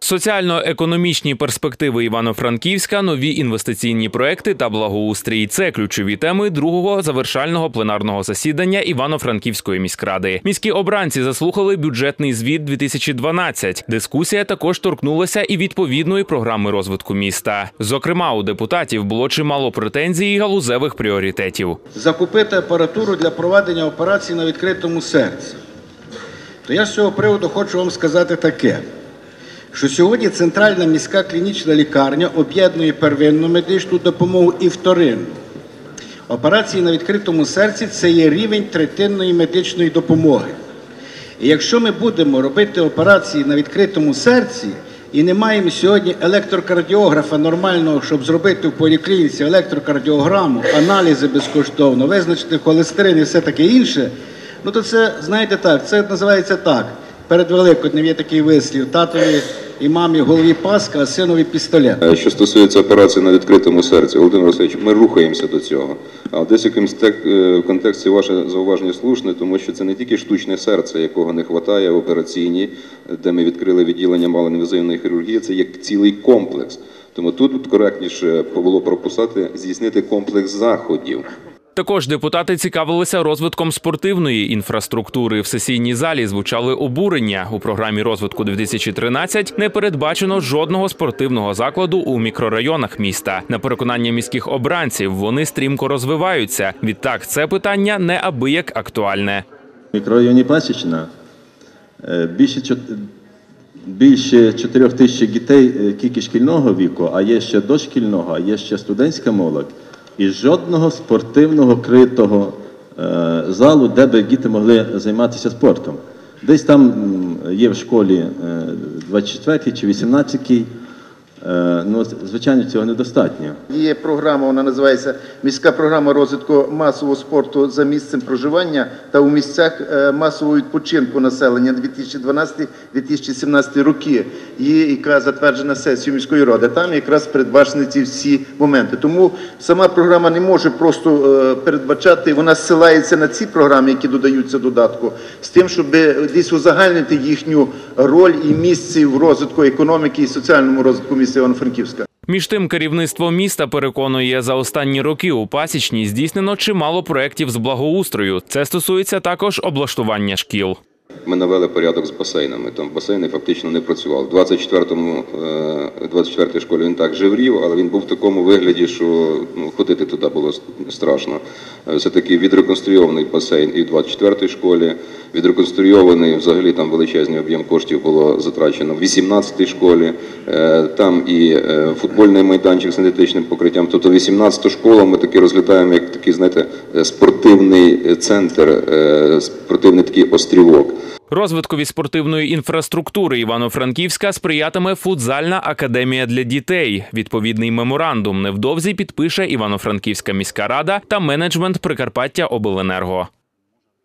Соціально-економічні перспективи Івано-Франківська, нові інвестиційні проекти та благоустрій це ключові теми другого завершального пленарного засідання Івано-Франківської міськради. Міські обранці заслухали бюджетний звіт 2012. Дискусія також торкнулася і відповідної програми розвитку міста. Зокрема, у депутатів було чимало претензій і галузевих пріоритетів. закупити апаратуру для проведення операцій на відкритому серці. То я з цього приводу хочу вам сказати таке, що сьогодні Центральна міська клінічна лікарня об'єднує первинну медичну допомогу і вторинну. Операції на відкритому серці це є рівень третинної медичної допомоги. І якщо ми будемо робити операції на відкритому серці і не маємо сьогодні електрокардіографа нормального, щоб зробити в поліклініці електрокардіограму, аналізи безкоштовно, визначити холестерин і все таке інше, ну то це, знаєте так, це називається так. Перед Великоднем є такий вислів: татові і мамі голові паска, а синові пістолет. Е, Що стосується операції на відкритому серці, Володимир Васильович, ми рухаємося до цього. А десь в тек- е, контексті ваше зауваження слушне, тому що це не тільки штучне серце, якого не вистачає в операційній, де ми відкрили відділення малоінвазивної хірургії, це як цілий комплекс. Тому тут коректніше було прописати здійснити комплекс заходів. Також депутати цікавилися розвитком спортивної інфраструктури. В сесійній залі звучали обурення. У програмі розвитку 2013 не передбачено жодного спортивного закладу у мікрорайонах міста. На переконання міських обранців вони стрімко розвиваються. Відтак, це питання неабияк актуальне. В мікрорайоні Пасічна е, більше, більше 4 тисяч дітей е, тільки шкільного віку, а є ще дошкільного, а є ще студентська молодь. І жодного спортивного критого е, залу, де би діти могли займатися спортом. Десь там є в школі 24 й чи 18 Е, Ну, звичайно, цього недостатньо. Є програма, вона називається міська програма розвитку масового спорту за місцем проживання та у місцях е, масового відпочинку населення 2012-2017 роки. Є яка затверджена сесією міської ради. Там якраз передбачені ці всі моменти. Тому сама програма не може просто е, передбачати. Вона зсилається на ці програми, які додаються додатку, з тим, щоб десь узагальнити їхню роль і місце в розвитку економіки і соціальному розвитку міста Івано-Франківська. Між тим, керівництво міста переконує, за останні роки у пасічні здійснено чимало проєктів з благоустрою. Це стосується також облаштування шкіл. Ми навели порядок з басейнами. Там басейни фактично не працювали. В 24-му, е, 24-й школі він так живрів, але він був в такому вигляді, що ну, ходити туди було страшно. Е, Все-таки відреконструйований басейн і в 24-й школі, відреконструйований взагалі там величезний об'єм коштів було затрачено в 18-й школі. Е, Там і е, футбольний майданчик з синтетичним покриттям. Тобто 18-ту школу ми таки розглядаємо як такий, знаєте, спортивний центр, спортивний такий острівок. Розвиткові спортивної інфраструктури Івано-Франківська сприятиме футзальна академія для дітей. Відповідний меморандум невдовзі підпише Івано-Франківська міська рада та менеджмент Прикарпаття Обленерго.